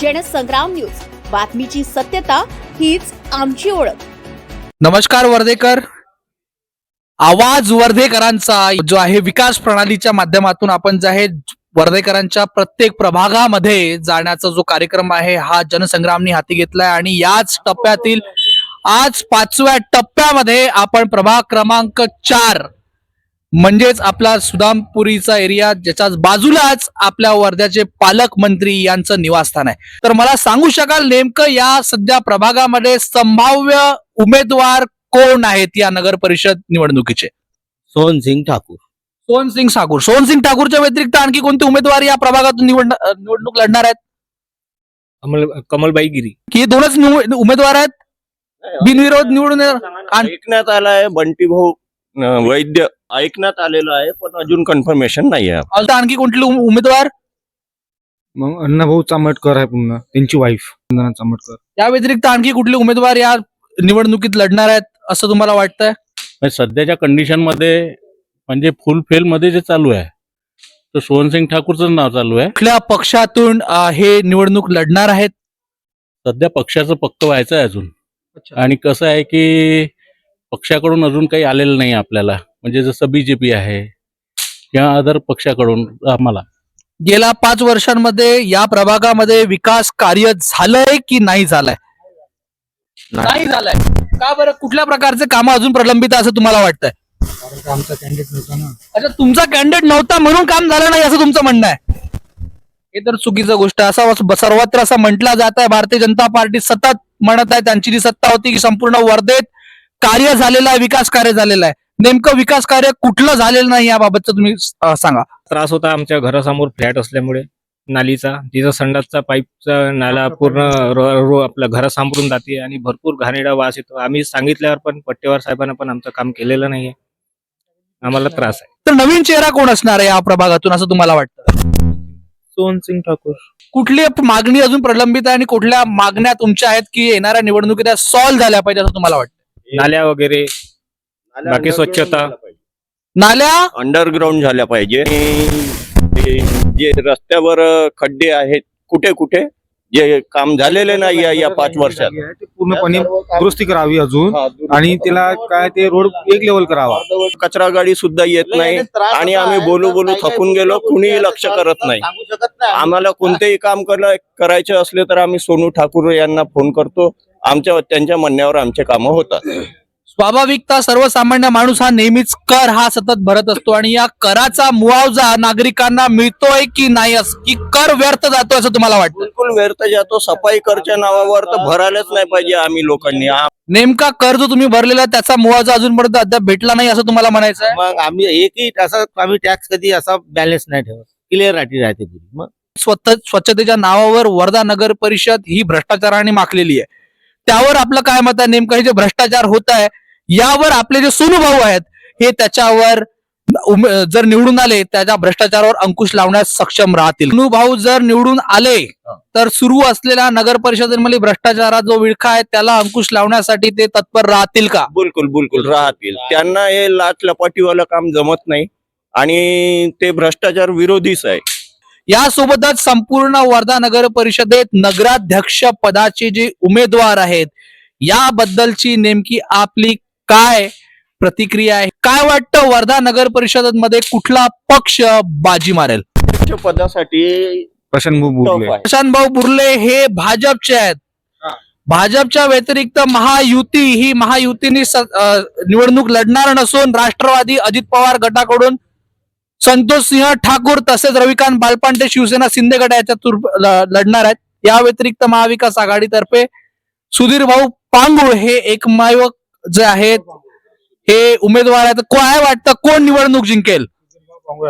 Jansangram news. बातमीची सत्यता हीच आमची ओळख. नमस्कार वर्धेकर. आवाज वर्धेकरांचा जो आहे विकास प्रणालीच्या माध्यमातून आपण जे आहे वर्धेकरांच्या प्रत्येक प्रभागामध्ये जाण्याचा जो कार्यक्रम आहे हा जनसंग्रामनी हाती घेतलाय आणि याच टप्प्यातील आज पाचव्या टप्प्यामध्ये आपण प्रभाग क्रमांक चार म्हणजेच आपला सुदामपुरीचा एरिया ज्याच्या बाजूलाच आपल्या वर्ध्याचे पालकमंत्री यांचं निवासस्थान आहे. तर मला सांगू शकाल नेमकं या सध्या प्रभागामध्ये संभाव्य उमेदवार कोण आहेत या नगर परिषद निवडणुकीचे? सोहन सिंग ठाकूर. सोहन सिंग ठाकूर. सोहन सिंग ठाकूरच्या व्यतिरिक्त आणखी कोणते उमेदवार या प्रभागातून निवड निवडणूक लढणार आहेत? कमल कमलबाई गिरी. की हे दोनच निव- उमेदवार आहेत? बिनविरोध निवडून येणार? आणि- ऐकण्यात आलं आहे बंटी भाऊ वैद्य. ऐकण्यात आलेलं आहे पण अजून कन्फर्मेशन नाही आहे आता आणखी कोणते उम- उमेदवार? मग अण्णाभाऊ चामटकर आहे पुन्हा त्यांची वाईफ वंदना चामटकर. या व्यतिरिक्त आणखी कुठले उमेदवार या निवडणुकीत लढणार आहेत असं तुम्हाला वाटतंय? म्हणजे सध्याच्या कंडिशनमध्ये म्हणजे फुल फेल मध्ये जे चालू आहे तर सोहनसिंग ठाकूरचं नाव चालू आहे. कुठल्या पक्षातून अं, हे निवडणूक लढणार आहेत? सध्या पक्षाचं पक्क व्हायचं आहे अजून. आणि कसं आहे की पक्षाकडून अजून काही आलेलं नाही आपल्याला. म्हणजे जसं बीजेपी आहे किंवा अदर पक्षाकडून आम्हाला. गेल्या पाच वर्षांमध्ये या प्रभागामध्ये विकास कार्य झालंय की नाही झालंय? नाही. झालंय. का बरं? कुठल्या प्रकारचे काम अजून प्रलंबित आहे असं तुम्हाला वाटतंय? आमचा कॅन्डिडेट नव्हता ना? अच्छा तुमचा कॅन्डिडेट नव्हता म्हणून काम झालं नाही असं तुमचं म्हणणं आहे? हे तर चुकीचं गोष्ट आहे. असा सर्वत्र असं म्हटलं जात आहे. भारतीय जनता पार्टी सतत म्हणत आहे. त्यांची जी सत्ता होती की संपूर्ण वर्धेत कार्य झालेलं आहे विकास कार्य झालेलं आहे. नेमकं विकास कार्य कुठलं झालेलं नाही याबाबतचं तुम्ही सांगा. त्रास होता आमच्या घरासमोर फ्लॅट असल्यामुळे नालीचा तिचा संडासचा पाईपचा नाला पूर्ण आपल्या घरासमोरून जाते आणि भरपूर घाणेरडा वास येतो. आम्ही सांगितल्यावर पण पट्टेवार साहेबांना पण आमचं काम केलेलं नाहीये. आम्हाला त्रास आहे. तर नवीन चेहरा कोण असणार आहे या प्रभागातून असं तुम्हाला वाटतं? सोहन सिंग ठाकूर. कुठली मागणी अजून प्रलंबित आहे आणि कुठल्या मागण्या तुमच्या आहेत की येणाऱ्या निवडणुकीत सॉल्व्ह झाल्या पाहिजे असं तुम्हाला वाटतं? नाल्या वगैरे बाकी स्वच्छता. नाल्या? अंडरग्राऊंड झाल्या पाहिजे. आणि जे रस्त्यावर खड्डे आहेत कुठे कुठे जे काम झालेले नाही आहे या पाच वर्षात. ते पूर्णपणे दुरुस्ती करावी अजून. आणि त्याला काय ते रोड एक लेवल करावा. कचरा गाडी सुद्धा येत नाही आणि आम्ही बोलू बोलू थकून गेलो कुणीही लक्ष करत नाही. आम्हाला कोणतेही काम करा- करायचे असले तर आम्ही सोनू ठाकूर यांना फोन करतो. आमच्या त्यांच्या म्हणण्यावर आमचे कामं होतात. स्वाभाविकता सर्वसामान्य माणूस हा नेहमीच कर हा सतत भरत असतो आणि या कराचा मुआवजा नागरिकांना मिळतोय की नाही असं की कर व्यर्थ जातो असं तुम्हाला वाटतं? बिलकुल व्यर्थ जातो. सफाई करच्या नावावर तर भरायलाच नाही पाहिजे आम्ही लोकांनी. नेमका कर जो तुम्ही भरलेला त्याचा मुआवजा अजूनपर्यंत अद्याप भेटला नाही असं तुम्हाला म्हणायचं आहे? मग आम्ही एकही असा आम्ही टॅक्स कधी असा बॅलन्स नाही ठेवत. क्लिअरिटी राहते पुरी. मग? स्वतः स्वच्छतेच्या नावावर वर्धा नगर परिषद ही भ्रष्टाचाराने माखलेली आहे. त्यावर आपलं काय मत आहे? नेमकं हे जे भ्रष्टाचार होत आहे यावर आपले जे सोनू भाऊ आहेत हे त्याच्यावर जर निवडून आले त्याच्या भ्रष्टाचारावर अंकुश लावण्यास सक्षम राहतील. सोनू भाऊ जर निवडून आले तर सुरू असलेल्या नगर परिषदेमध्ये भ्रष्टाचाराचा जो विळखा आहे त्याला अंकुश लावण्यासाठी ते तत्पर राहतील का? बिलकुल बिलकुल राहतील. त्यांना हे लाच लपाटीवालं काम जमत नाही. आणि ते भ्रष्टाचार विरोधीच आहे. यासोबतच संपूर्ण वर्धा नगर परिषदेत नगराध्यक्ष पदाचे जे उमेदवार आहेत याबद्दलची नेमकी आपली काय प्रतिक्रिया आहे? काय वाटतं वर्धा नगर परिषदेमध्ये कुठला पक्ष बाजी मारेल? अध्यक्ष पदासाठी प्रशांत भाऊ बुर्ले. प्रशांत भाऊ बुर्ले हे भाजपचे आहेत. भाजपच्या व्यतिरिक्त महायुती ही महायुतीने निवडणूक लढणार नसून राष्ट्रवादी अजित पवार गटाकडून संतोष सिंह ठाकूर तसेच रविकांत बालपांडे शिवसेना शिंदे गट याच्यात लढणार आहेत. या व्यतिरिक्त महाविकास आघाडीतर्फे सुधीर भाऊ पांगुळ हे एकमेव जे आहेत हे उमेदवार आहेत. काय वाटतं? कोण निवडणूक जिंकेल?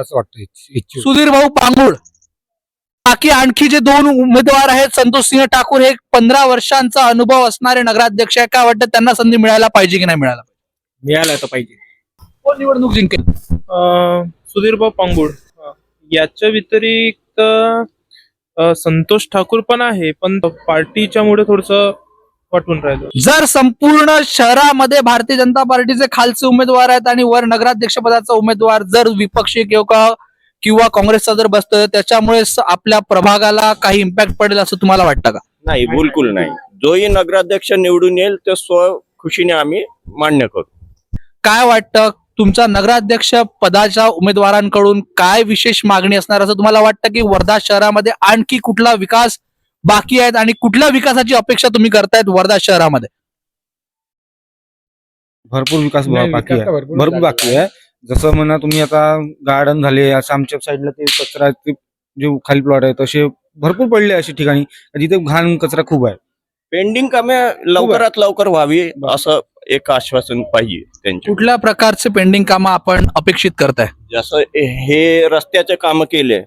असं वाटतं. सुधीर भाऊ पांगुळ. बाकी आणखी जे दोन उमेदवार आहेत संतोष सिंह ठाकूर हे पंधरा वर्षांचा अनुभव असणारे नगराध्यक्ष आहे काय वाटतं? त्यांना संधी मिळायला पाहिजे की नाही मिळायला तर पाहिजे. कोण निवडणूक जिंकेल? अं, सुधीरभाऊ पांगुळ. याच्या व्यतिरिक्त संतोष ठाकूर पण आहे पण पार्टीच्या मुळे थोडस वाटून राहिलं. जर संपूर्ण शहरामध्ये भारतीय जनता पार्टीचे खालचे उमेदवार आहेत आणि वर नगराध्यक्ष पदाचा उमेदवार जर विपक्षी किंवा किंवा काँग्रेसचा जर बसतोय त्याच्यामुळे आपल्या प्रभागाला काही इम्पॅक्ट पडेल असं तुम्हाला वाटतं का? नाही बिलकुल नाही. जोही नगराध्यक्ष निवडून येईल ते स्व खुशीने आम्ही मान्य करू. काय वाटतं? तुमच्या नगराध्यक्ष पदाच्या उमेदवारांकडून काय विशेष मागणी असणार असं तुम्हाला वाटतं की वर्धा शहरामध्ये आणखी कुठला विकास बाकी आहेत आणि कुठल्या विकासाची अपेक्षा तुम्ही करतायत वर्धा शहरामध्ये? भरपूर विकास बाकी आहे. भरपूर. बाकी आहे. जसं म्हणा तुम्ही आता गार्डन झाले असं आमच्या साईडला ते कचरा जे खाली प्लॉट आहे तसे भरपूर पडले असे ठिकाणी. जिथे घाण कचरा खूप आहे. पेंडिंग कामे लवकरात लवकर व्हावी असं एक आश्वासन पाहिजे त्यांचे कुठल्या प्रकारचे पेंडिंग कामं आपण अपेक्षित करताय जसं हे रस्त्याचे काम केले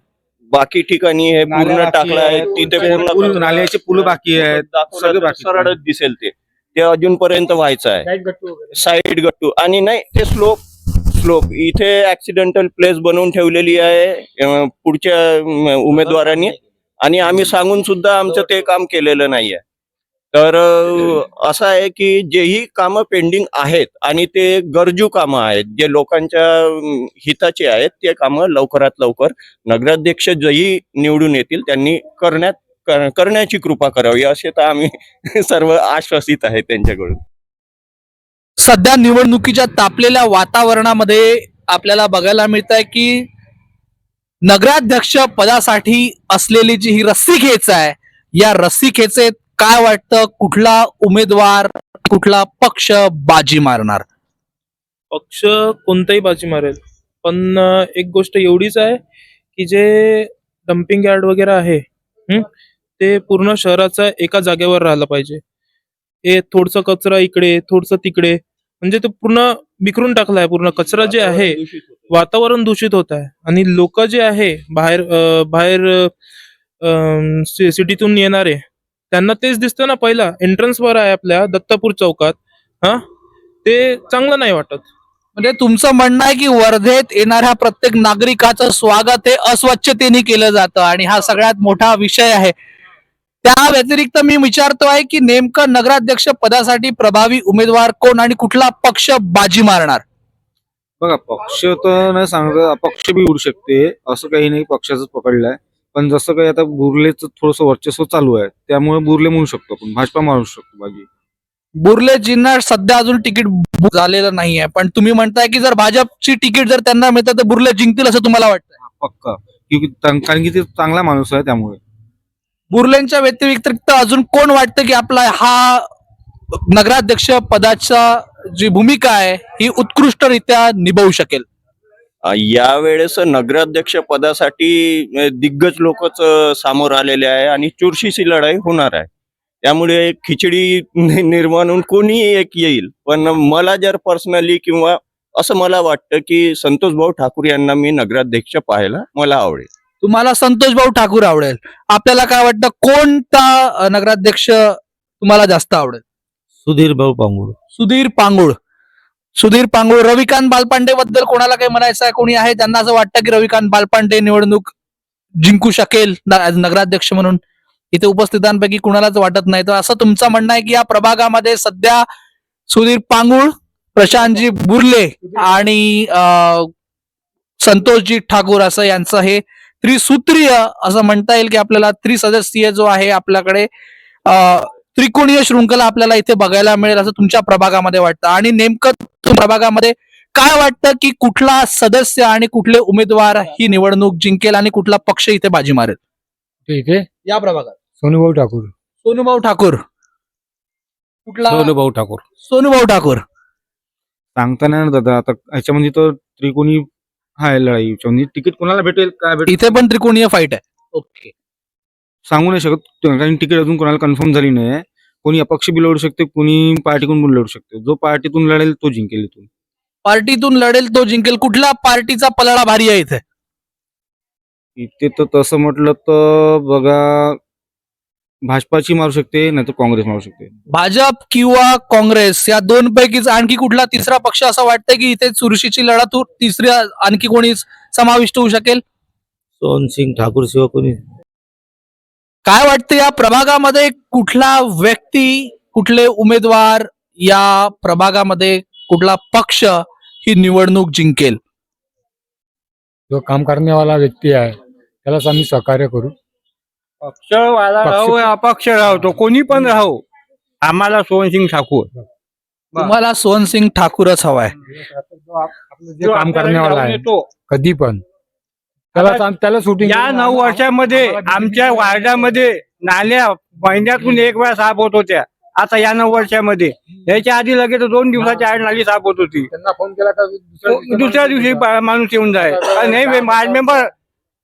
बाकी ठिकाणी हे नाल्या पूर्ण बाकी टाकलं आहे तिथे पूल- पूर्ण पूल- नाल्याचे पुलं बाकी आहेत, दाखवलं सगळं तर बाकी आहे. सरळच दिसेल ते. ते अजूनपर्यंत व्हायचं आहे. साईड गट्टू आणि नाही ते स्लोप स्लोप इथे ऍक्सिडेंटल प्लेस बनवून ठेवलेली आहे अं, पुढच्या अं, उमेदवारांनी. आणि आम्ही सांगून सुद्धा आमचं ते काम केलेलं नाहीये. तर असं आहे की जेही कामं पेंडिंग आहेत आणि ते गरजू कामं आहेत जे लोकांच्या हिताची आहेत ते कामं लवकरात लवकर नगराध्यक्ष जेही निवडून येतील त्यांनी करण्यात कर- करण्याची कृपा करावी असे तर आम्ही सर्व आश्वासित आहे त्यांच्याकडून. सध्या निवडणुकीच्या तापलेल्या वातावरणामध्ये आपल्याला बघायला मिळत आहे की नगराध्यक्ष पदासाठी असलेली जी ही रस्सीखेच आहे या रस्सीखेचेत काय वाटतं? कुठला उमेदवार कुठला पक्ष बाजी मारणार? पक्ष कोणताही बाजी मारेल. पण एक गोष्ट एवढीच आहे की जे डम्पिंग यार्ड वगैरे आहे हं, ते पूर्ण शहराचा एका जागेवर राहिलं पाहिजे. हे थोडस कचरा इकडे थोडस तिकडे म्हणजे ते पूर्ण बिखरून टाकलं आहे पूर्ण कचरा जे आहे वातावरण दूषित होत आहे. आणि लोक जे आहे बाहेर अं, बाहेर अं, सि- सिटीतून येणारे त्यांना तेच दिसतं ना पहिला. एंट्रन्स वर आहे आपल्या दत्तापूर चौकात. हा? ते चांगलं नाही वाटत. म्हणजे तुमचं म्हणणं आहे की वर्धेत येणाऱ्या प्रत्येक नागरिकाचं स्वागत हे अस्वच्छतेने केलं जातं आणि हा सगळ्यात मोठा विषय आहे. त्या व्यतिरिक्त मी विचारतोय की नेमकं नगराध्यक्ष पदासाठी प्रभावी उमेदवार कोण आणि कुठला पक्ष बाजी मारणार? बघा पक्ष तर नाही सांगत अपक्ष बी उडू शकते. असं काही नाही पक्षाचं पकडलंय. पण जसं काही आता बुर्लेचं थोडस वर्चस्व चालू आहे त्यामुळे बुर्ले म्हणू शकतो आपण भाजपा मारू शकतो बाजी बुर्लेजींना सध्या अजून तिकीट बुक झालेलं नाहीये पण तुम्ही म्हणताय की जर भाजपची तिकीट जर त्यांना मिळतं तर बुर्ले जिंकतील असं तुम्हाला वाटतं पक्का. कारण की ते चांगला माणूस आहे त्यामुळे. बुर्लेंच्या व्यतिरिक्त अजून कोण वाटतं की आपला हा नगराध्यक्ष पदाचा जी भूमिका आहे ही उत्कृष्टरित्या निभावू शकेल? यावेळेस नगराध्यक्ष पदासाठी दिग्गज लोकच समोर आलेले आहे आणि चुरशीची लढाई होणार आहे. त्यामुळे खिचडी निर्माण होऊन कोणीही एक येईल. पण मला जर पर्सनली किंवा असं मला वाटतं की संतोष भाऊ ठाकूर यांना मी नगराध्यक्ष पाहायला मला आवडेल. तुम्हाला संतोष भाऊ ठाकूर आवडेल. आपल्याला काय वाटतं कोणता नगराध्यक्ष तुम्हाला जास्त आवडेल? सुधीर भाऊ पांगुळ. सुधीर पांगुळ. सुधीर पांगुळ रविकांत बालपांडे बद्दल कोणाला काही म्हणायचं आहे? कोणी आहे? त्यांना असं वाटतं की रविकांत बालपांडे निवडणूक जिंकू शकेल नगराध्यक्ष म्हणून. इथे उपस्थितांपैकी कुणालाच वाटत नाही. तर असं तुमचं म्हणणं आहे की या प्रभागामध्ये सध्या सुधीर पांगुळ प्रशांतजी बुर्ले आणि अ, संतोषजी ठाकूर असं यांचं हे त्रिसूत्रीय असं म्हणता येईल की आपल्याला त्रिसदस्यीय जो आहे आपल्याकडे अ, त्रिकोणीय शृंखला आपल्याला इथे बघायला मिळेल असं तुमच्या प्रभागामध्ये वाटतं. आणि नेमकं प्रभागामध्ये काय वाटतं की कुठला सदस्य आणि कुठले उमेदवार ही निवडणूक जिंकेल आणि कुठला पक्ष इथे बाजी मारेल? ठीक आहे. या प्रभागात. सोनूभाऊ ठाकूर. सोनूभाऊ ठाकूर. कुठला? सोनूभाऊ ठाकूर. सोनूभाऊ ठाकूर. सांगता नाही ना दादा आता ह्याच्यामध्ये तर त्रिकोणी आहे लढाई. म्हणजे तिकीट कोणाला भेटेल? काय भेटेल? इथे पण त्रिकोणीय फाईट आहे. ओके. सांगू नाही शकत कारण तिकीट अजून कोणाला कन्फर्म झाली नाही कोणी अपक्ष बी लढू शकते कोणी पार्टीकडून पण लढू शकते. जो पार्टीतून लढेल तो जिंकेल इथून. पार्टीतून लढेल तो जिंकेल. कुठल्या पार्टीचा पलळा भारी आहे इथे? इथे तर तसं म्हटलं तर बघा भाजपाची मारू शकते नाही तर काँग्रेस मारू शकते. भाजप किंवा काँग्रेस या दोन पैकीच आणखी कुठला तिसरा पक्ष असं वाटतंय की इथे चुरशीची लढत तिसऱ्या आणखी कोणी समाविष्ट होऊ शकेल? सोनसिंग ठाकूर शिवाय कोणी काय वाटतं या प्रभागामध्ये कुठला व्यक्ती कुठले उमेदवार या प्रभागामध्ये कुठला पक्ष ही निवडणूक जिंकेल? जो काम करण्यावाला व्यक्ती आहे त्यालाच आम्ही सहकार्य करू. पक्षवाला पक्ष- राहो या अपक्ष राहो तो कोणी पण राहो. आम्हाला सोनसिंग ठाकूर. तुम्हाला सोनसिंग ठाकूरच हवाय. जे काम करण्यावाला आहे कधी पण. त्याला शूटिंग या नऊ वर्षामध्ये आमच्या वार्डामध्ये नाल्या महिन्यातून एक वेळा साफ होत होत्या. आता या नऊ वर्षामध्ये. याच्या आधी लगेच दोन दिवसाच्या आड नाली साफ होत होती. त्यांना फोन केला का दुसऱ्या दुसऱ्या दिवशी माणूस येऊन जाय. नाही वार्ड मेंबर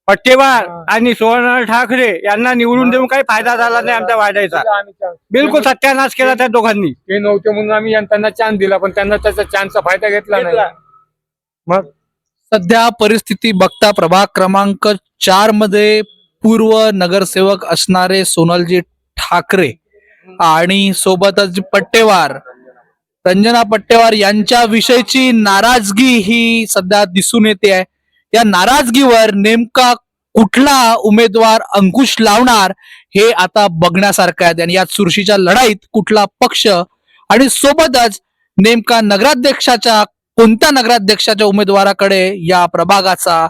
पट्टेवार आणि सुवर्ण ठाकरे यांना निवडून देऊन काही फायदा झाला नाही आमच्या chance- बिलकुल सत्यानाश केला त्या दोघांनी. ते नव्हते म्हणून आम्ही त्यांना चान्स दिला पण त्यांना त्याचा चान्सचा फायदा घेतला. नाही. मग? सध्या परिस्थिती बघता प्रभाग क्रमांक चारमध्ये पूर्व नगरसेवक असणारे सोनलजी ठाकरे आणि सोबतच पट्टेवार रंजना पट्टेवार यांच्या विषयीची नाराजगी ही सध्या दिसून येते आहे. या नाराजगीवर नेमका कुठला उमेदवार अंकुश लावणार हे आता बघण्यासारखं आहे. आणि या चुरशीच्या लढाईत कुठला पक्ष? आणि सोबतच नेमका नगराध्यक्षाच्या कोणत्या नगराध्यक्षाच्या उमेदवाराकडे या प्रभागाचा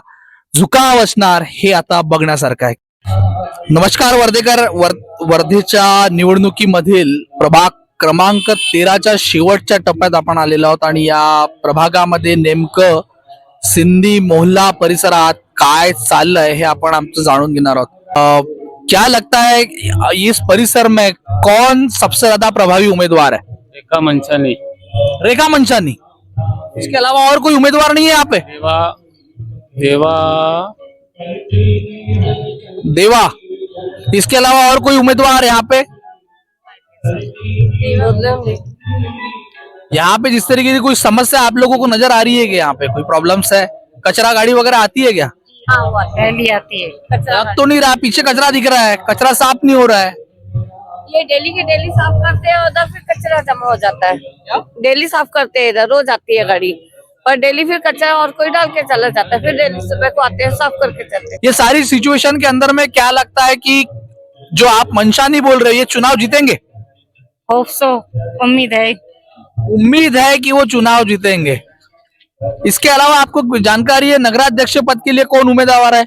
झुकाव असणार हे आता बघण्यासारखं आहे. नमस्कार वर्धेकर. वर- वर्धेच्या निवडणुकीमधील प्रभाग क्रमांक तेराच्या शेवटच्या टप्प्यात आपण आलेलो आहोत आणि या प्रभागामध्ये नेमकं सिंधी मोहल्ला परिसरात काय चाललंय हे आपण आमचं जाणून घेणार आहोत. क्या लगता है इस परिसर में कौन सबसे ज्यादा प्रभावी उम्मीदवार है? रेखा मंचानी। रेखा मंचानी. इसके अलावा और कोई उम्मीदवार नहीं है यहाँ पे? देवा देवा। देवा। इसके अलावा और कोई उम्मीदवार यहाँ पे? यहाँ पे जिस तरीके की कोई समस्या आप लोगों को नज़र आ रही है कि यहाँ पे? कोई प्रॉब्लम्स है? कचरा गाड़ी वगैरह आती है क्या? डेली आती है। तो नहीं रहा पीछे कचरा दिख रहा है। कचरा साफ़ नहीं हो रहा है। ये डेली के डेली साफ़ करते हैं उधर फिर कचरा जमा हो जाता है। डेली साफ़ करते हैं इधर रोज आती है गाड़ी। पर डेली फिर कचरा और कोई डाल के चला जाता है फिर डेली सुबह को आते हैं साफ़ करके चलते हैं। ये सारी सिचुएशन के अंदर में क्या लगता है कि जो आप मंशानी बोल रहे हो ये चुनाव जीतेंगे? होप सो उम्मीद है। उम्मीद है कि वो चुनाव जीतेंगे। इसके अलावा आपको जानकारी है नगराध्यक्ष पद के लिए कौन उम्मीदवार है?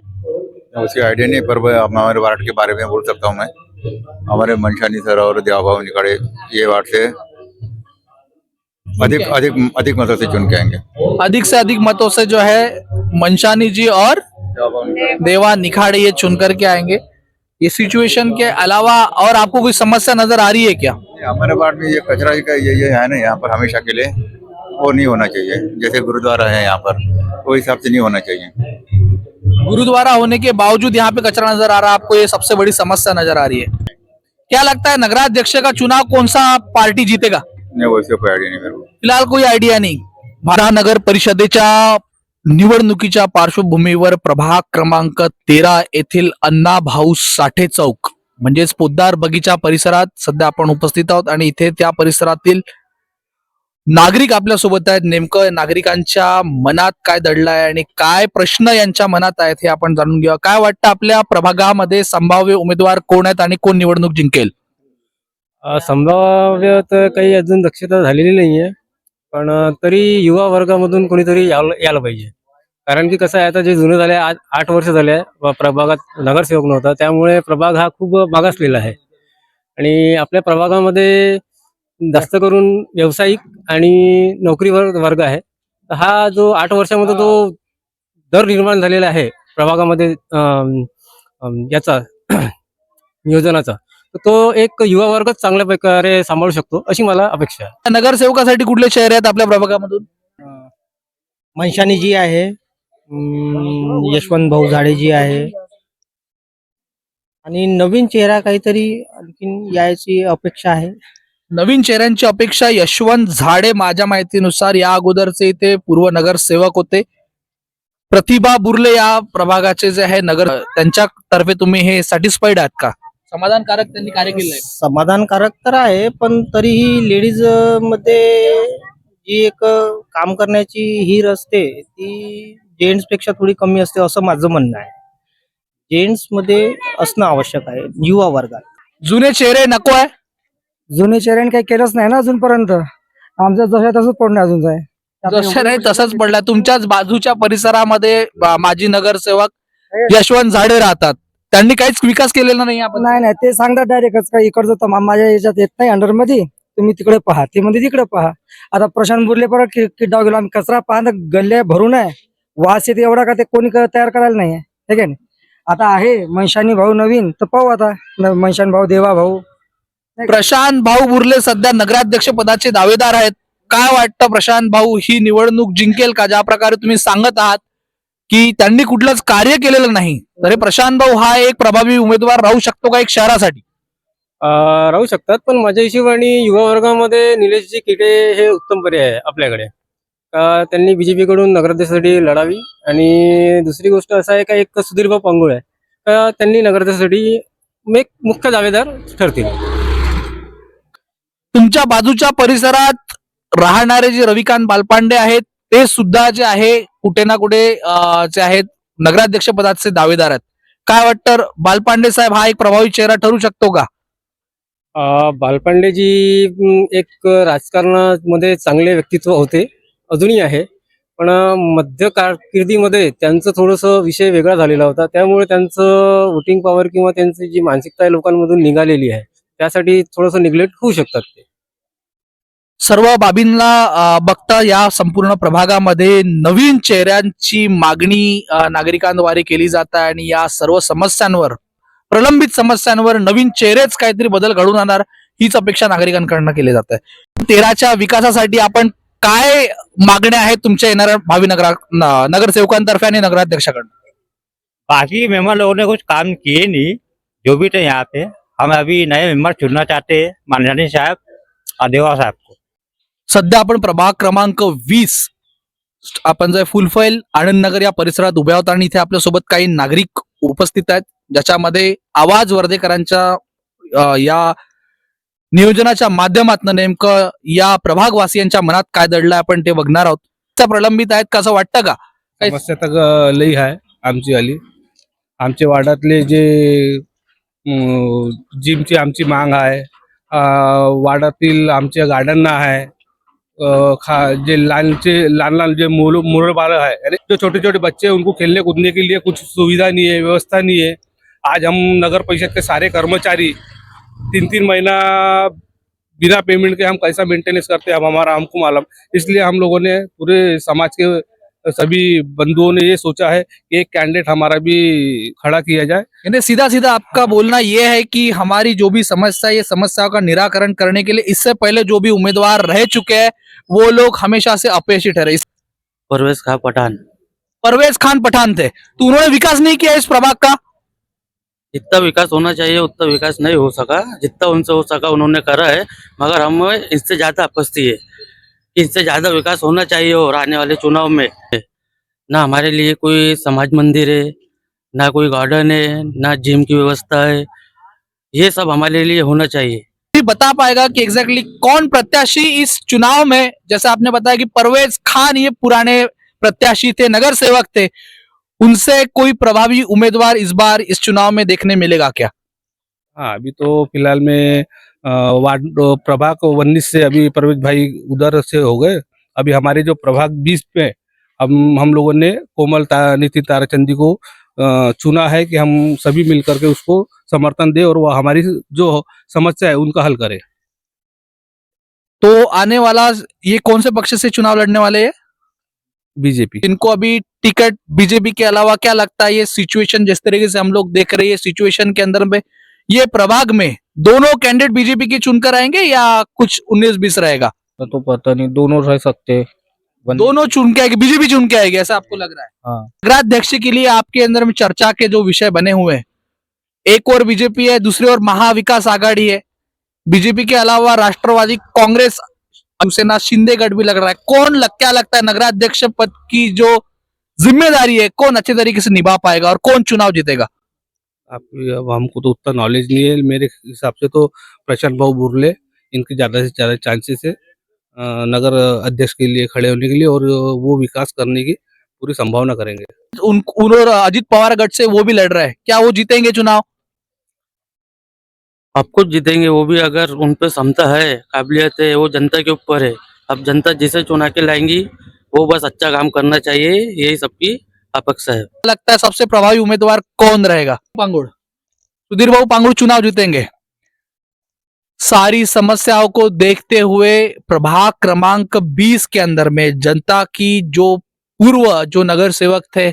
उसकी आइडिया नहीं पर मैं हमारे वार्ड के बारे में बोल सकता हूँ मैं। हमारे मनशानी सर और देवाभाव निकाले ये वार्ड से अधिक अधिक अधिक मतों से चुन के आएँगे। अधिक से अधिक मतों से जो है मंशानी जी और देवा निखाड़े ये चुन करके आएँगे। ये सिचुएशन के अलावा और आपको कोई समस्या नज़र आ रही है क्या? हमारे वार्ड में ये कचरा का ये ये है ना यहाँ पर हमेशा के लिए वो नहीं होना चाहिए। जैसे गुरुद्वारा है यहाँ पर वो हिसाब से नहीं होना चाहिए। गुरुद्वारा होने के बावजूद यहाँ पे कचरा नजर आ रहा है। आपको ये सबसे बड़ी समस्या नजर आ रही है। क्या लगता है नगराध्यक्ष का चुनाव कौन सा पार्टी जीतेगा? नहीं वैसे कोई आइडिया नहीं मेरे को। फिलहाल कोई आयडिया नाही। महानगर परिषदेच्या निवडणुकीच्या पार्श्वभूमीवर प्रभाग क्रमांक तेरा येथील अण्णा भाऊ साठे चौक म्हणजेच पोद्दार बगीचा परिसरात सध्या आपण उपस्थित आहोत आणि इथे त्या परिसरातील नागरिक आपल्यासोबत आहेत. नेमकं नागरिकांच्या मनात काय दडलंय आणि काय प्रश्न यांच्या मनात आहेत हे आपण जाणून घेऊया. काय वाटतं आपल्या प्रभागामध्ये संभाव्य उमेदवार कोण आहेत आणि कोण निवडणूक जिंकेल? संभाव्य तर काही अजून दक्षता झालेली नाहीये. पण तरी युवा वर्गामधून कोणीतरी यायला यायला पाहिजे. कारण की कसं आहे आता जे जुने झाले आज आठ वर्ष झाले प्रभागात नगरसेवक नव्हता. त्यामुळे प्रभाग हा खूप मागासलेला आहे. आणि आपल्या प्रभागामध्ये जास्त करून व्यावसायिक आणि नोकरी वर्ग वर्ग आहे. हा जो आठ वर्षामध्ये जो दर निर्माण झालेला आहे प्रभागामध्ये याचा नियोजनाचा तो एक युवा वर्गच चांगल्या प्रकारे सांभाळू शकतो अशी मला अपेक्षा आहे. नगरसेवकासाठी कुठले शहर आहेत आपल्या प्रभागामधून? मनशानी जी आहे यशवंत भाऊ झाडे जी आहे. आणि नवीन चेहरा काहीतरी आणखीन यायची अपेक्षा आहे. नवीन चेहऱ्यांची अपेक्षा यशवंत झाडे माझ्या माहितीनुसार या अगोदरचे इथे पूर्व नगरसेवक होते. प्रतिभा बुर्ले या प्रभागाचे जे आहे नगर त्यांच्यातर्फे तुम्ही हे सॅटिस्फाईड आहात का? समाधानकारक त्यांनी कार्य केलं आहे समाधानकारक तर आहे पण तरीही लेडीजमध्ये जी एक काम करण्याची हीर असते ती जेंट्सपेक्षा थोडी कमी असते असं माझं म्हणणं आहे. जेंट्समध्ये असणं आवश्यक आहे युवा वर्गात. जुने चेहरे नको आहे? जुने चेहऱ्याने काही केलंच नाही ना अजूनपर्यंत. आमचं जसं तसंच पडणं अजून आहे जसं नाही तसंच पडला. तुमच्याच बाजूच्या परिसरामध्ये माजी नगरसेवक यशवंत झाडे राहतात. त्यांनी काहीच विकास केलेला नाही आपण. नाही नाही ते सांगतात डायरेक्टच का इकडचं माझ्या याच्यात येत नाही अंडरमध्ये तुम्ही तिकडे पहा ते म्हणजे तिकडे पहा. आता प्रशांत बुर्ले परत कि- किड्डाव गेलो आम्ही कचरा पाहणं गल्ल्या भरून आहे वास येते एवढा का ते कोणी तयार करायला नाही आहे हे का नाही? आता आहे मनशानी भाऊ नवीन तर पाहू आता. मनशान भाऊ देवा भाऊ. प्रशांत भाऊ बुर्ले सध्या नगराध्यक्ष पदाचे दावेदार आहेत. काय वाटतं प्रशांत भाऊ? ही निवडणूक जिंकेल का? ज्या प्रकारे तुम्ही सांगत आहात की त्यांनी कुठलंच कार्य केलेलं नाही तर हे प्रशांत भाऊ हा एक प्रभावी उमेदवार राहू शकतो का एक शहरासाठी? अं, राहू शकतात पण माझ्या हिशोबाने युवा वर्गामध्ये निलेशजी किटे हे उत्तम पर्याय आहे आपल्याकडे. का त्यांनी बीजेपी कडून नगराध्यक्षासाठी लढावी आणि दुसरी गोष्ट असं आहे का एक सुधीरभाऊ पांगुळ आहे. का त्यांनी नगराध्यक्षासाठी एक मुख्य दावेदार ठरतील. तुमच्या बाजूच्या परिसरात राहणारे जे रविकांत बालपांडे आहेत ते सुद्धा जे आहे कुठे ना कुठे जे आहेत नगराध्यक्ष पदाचे दावेदार आहेत. काय वाटतं बालपांडे साहेब हा एक प्रभावी चेहरा ठरू शकतो का? बालपांडेजी एक राजकारणामध्ये चांगले व्यक्तित्व होते अजूनही आहे. पण मध्य कारकिर्दीमध्ये त्यांचं थोडंसं विषय वेगळा झालेला होता. त्यामुळे त्यांचं वोटिंग पॉवर किंवा त्यांची जी मानसिकता आहे लोकांमधून निघालेली आहे त्यासाठी थोडंसं निग्लेक्ट होऊ शकतात ते. सर्व बाबींना बघता या संपूर्ण प्रभागामध्ये नवीन चेहऱ्यांची मागणी नागरिकांद्वारे केली जात आहे आणि या सर्व समस्यांवर प्रलंबित समस्यांवर नवीन चेहरेच काहीतरी बदल घडून आणणार हीच अपेक्षा नागरिकांकडनं केली जात आहे. तेराच्या विकासासाठी आपण काय मागण्या आहेत तुमच्या येणाऱ्या भावी नगरा नगरसेवकांतर्फे आणि नगराध्यक्षाकडनं? बाकी मेंबर लोगों ने कुछ काम किए नहीं जो भी थे यहाँ पे हम अभी नए मेंबर चुनना चाहते हैं मानजानी साहब और देवा साहब को। सध्या आपण प्रभाग क्रमांक वीस आपण जर फुलफैल आनंद नगर या परिसरात उभे आहोत आणि इथे आपल्यासोबत काही नागरिक उपस्थित आहेत ज्याच्यामध्ये आवाज वर्धेकरांच्या या नियोजनाच्या माध्यमातून नेमकं या प्रभागवासियांच्या मनात काय दडलंय आपण ते बघणार आहोत. त्या प्रलंबित आहेत का असं वाटतं का? काही- समस्या तर लई आहे आमची आली. आमच्या वाड्यातले जे जिमची आमची मांग आहे वाड्यातील आमच्या गार्डनना आहे खा जे लानचे लाल लाल जे मुर मुरल बालक है यानी जो छोटे छोटे बच्चे हैं उनको खेलने कूदने के लिए कुछ सुविधा नहीं है व्यवस्था नहीं है। आज हम नगर परिषद के सारे कर्मचारी तीन तीन महीना बिना पेमेंट के हम कैसा मेंटेनेंस करते हैं अब हमारा हमको मालूम। इसलिए हम लोगों ने पूरे समाज के सभी बंधुओं ने ये सोचा है कि एक कैंडिडेट हमारा भी खड़ा किया जाए। यानी सीधा सीधा आपका बोलना ये है कि हमारी जो भी समस्या है ये समस्याओं का निराकरण करने के लिए इससे पहले जो भी उम्मीदवार रह चुके हैं वो लोग हमेशा से अपेक्षित ठहरे इस- परवेज खा पठान। परवेज खान पठान थे। तो उन्होंने विकास नहीं किया इस प्रभाग का? जितना विकास होना चाहिए उतना विकास नहीं हो सका। जितना उनसे हो सका उन्होंने करा है मगर हमें इससे ज़्यादा आपत्ति है। कि इससे ज़्यादा विकास होना चाहिए और आने वाले चुनाव में। ना हमारे लिए कोई समाज मंदिर है ना कोई गार्डन है ना जिम की व्यवस्था है ये सब हमारे लिए होना चाहिए। बता पाएगा कि एग्जैक्टली कौन प्रत्याशी इस चुनाव में जैसे आपने बताया कि परवेज खान ये पुराने प्रत्याशी थे नगर सेवक थे उनसे कोई प्रभावी उम्मीदवार इस बार इस चुनाव में देखने मिलेगा क्या? हाँ अभी तो फ़िलहाल में वार्ड प्रभाग उन्नीस से अभी परवेज भाई उधर से हो गए। अभी हमारे जो प्रभाग बीस पे हम हम लोगों ने कोमल ता, नितिन ताराचंदी को चुना है कि हम सभी मिल करके उसको समर्थन दे और वो हमारी जो समस्या है उनका हल करे। तो आने वाला ये कौन से पक्ष से चुनाव लड़ने वाले हैं? बीजेपी। इनको अभी टिकट बीजेपी के अलावा क्या लगता है ये सिचुएशन जिस तरीके से हम लोग देख रहे हैं सिचुएशन के अंदर में ये प्रभाग में दोनों कैंडिडेट बीजेपी के चुनकर आएँगे या कुछ उन्नीस बीस रहेगा? तो पता नहीं दोनों रह सकते। दोनों चुन के आएगी बीजेपी चुन के आएगी ऐसा आपको लग रहा है? हाँ। नगराध्यक्ष के लिए आपके अंदर में चर्चा के जो विषय बने हुए हैं एक और बीजेपी है दूसरी ओर महाविकास आघाड़ी है। बीजेपी के अलावा राष्ट्रवादी कांग्रेस शिवसेना शिंदे गढ़ भी लग रहा है। कौन लग, क्या लगता है नगराध्यक्ष पद की जो ज़िम्मेदारी है कौन अच्छे तरीके से निभा पाएगा और कौन चुनाव जीतेगा? आप अब हमको तो उतना नॉलेज नहीं है मेरे हिसाब से तो प्रशांत भाव बुरले इनके ज़्यादा से ज़्यादा चांसेस है नगर अध्यक्ष के लिए खड़े होने के लिए और वो विकास करने की पूरी संभावना करेंगे। उन, उन और अजित पवार गढ़ से वो भी लड़ रहे है क्या वो जीतेंगे चुनाव? अब कुछ जीतेंगे वो भी अगर उन पर क्षमता है काबिलियत है वो जनता के ऊपर है अब जनता जिसे चुना के लाएँगी वो बस अच्छा काम करना चाहिए यही सबकी अपेक्षा है लगता है सबसे प्रभावी उम्मीदवार कौन रहेगा? पांगुड़। सुधीर बाबू पांगुड़ चुनाव जीतेंगे। सारी समस्याओं को देखते हुए प्रभाग क्रमांक 20 के अंदर में जनता की जो पूर्व जो नगर सेवक थे,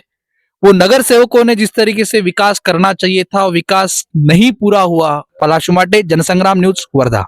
वो नगर सेवकों ने जिस तरीके से विकास करना चाहिए था, विकास नहीं पूरा हुआ। पलाशुमाटे जनसंग्राम न्यूज़ वर्धा।